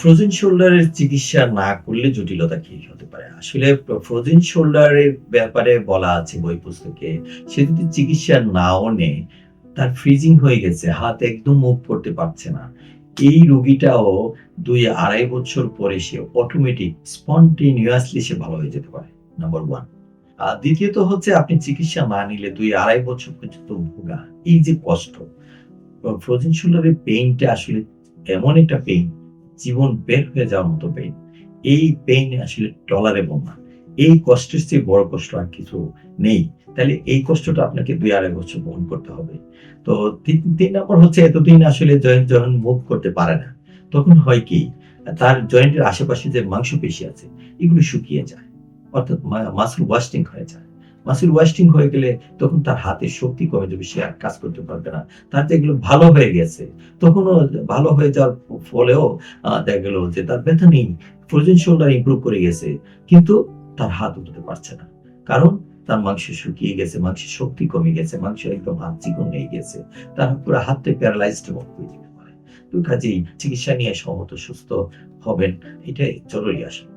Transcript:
Frozen শোল্ডারের চিকিৎসা না করলে জটিলতা কি হতে পারে? আসলে ফ্রোজেন শোল্ডারের ব্যাপারে বলা আছে বই পুস্তকে, সে যদি চিকিৎসা নাও নেয় তার ফ্রিজিং হয়ে গেছে, হাত একদম মুভ করতে পারছে না। এই রোগীটাও দুই আড়াই বছর পরে সে অটোমেটিক স্পন্টেনিয়াসলি সে ভালো হয়ে যেতে পারে নাম্বার ওয়ান আর দ্বিতীয়ত হচ্ছে আপনি চিকিৎসা না নিলে দুই আড়াই বছর পর্যন্ত ভোগা, এই যে কষ্ট ফ্রোজেন শোল্ডারের পেইনটা আসলে এমন একটা পেইন জীবন বের হয়ে যাওয়ার মতো পেইন এই পেইন আসলে টলারেবল না। এই কষ্টের চেয়ে বড় কষ্ট আর কিছু নেই। তাহলে এই কষ্টটা আপনাকে দুই আড়াই বছর বহন করতে হবে। তো তিন তিন নম্বর হচ্ছে এতদিন আসলে জয়েন্ট যখন মুভ করতে পারে না। তখন হয় কি, তার জয়েন্টের আশেপাশে যে মাংসপেশি আছে, এগুলো শুকিয়ে যায়। অর্থাৎ মাসল ওয়াস্টিং হয়ে যায়। মাসল ওয়াস্টিং হয়ে গেলে তখন তার হাতের শক্তি কমে যাবে, সে আর কাজ করতে পারবে না। তার যেগুলো ভালো হয়ে গেছে, তখনও ভালো হয়ে যাওয়ার ফলেও দেখা গেল যে তার ব্যথা নেই ফ্রোজেন শোল্ডার ইমপ্রুভ করে গেছে, কিন্তু তার হাত উঠতে পারছে না। কারণ তার মাংস শুকিয়ে গেছে, মাংসের শক্তি কমে গেছে, মাংস একদম হাত চিকন হয়ে গেছে, তার পুরো হাতটা প্যারালাইজড হয়ে যেতে পারে। তো কাজেই চিকিৎসা নিয়ে সহমত, সুস্থ হবেন, এটাই জরুরি আসলে।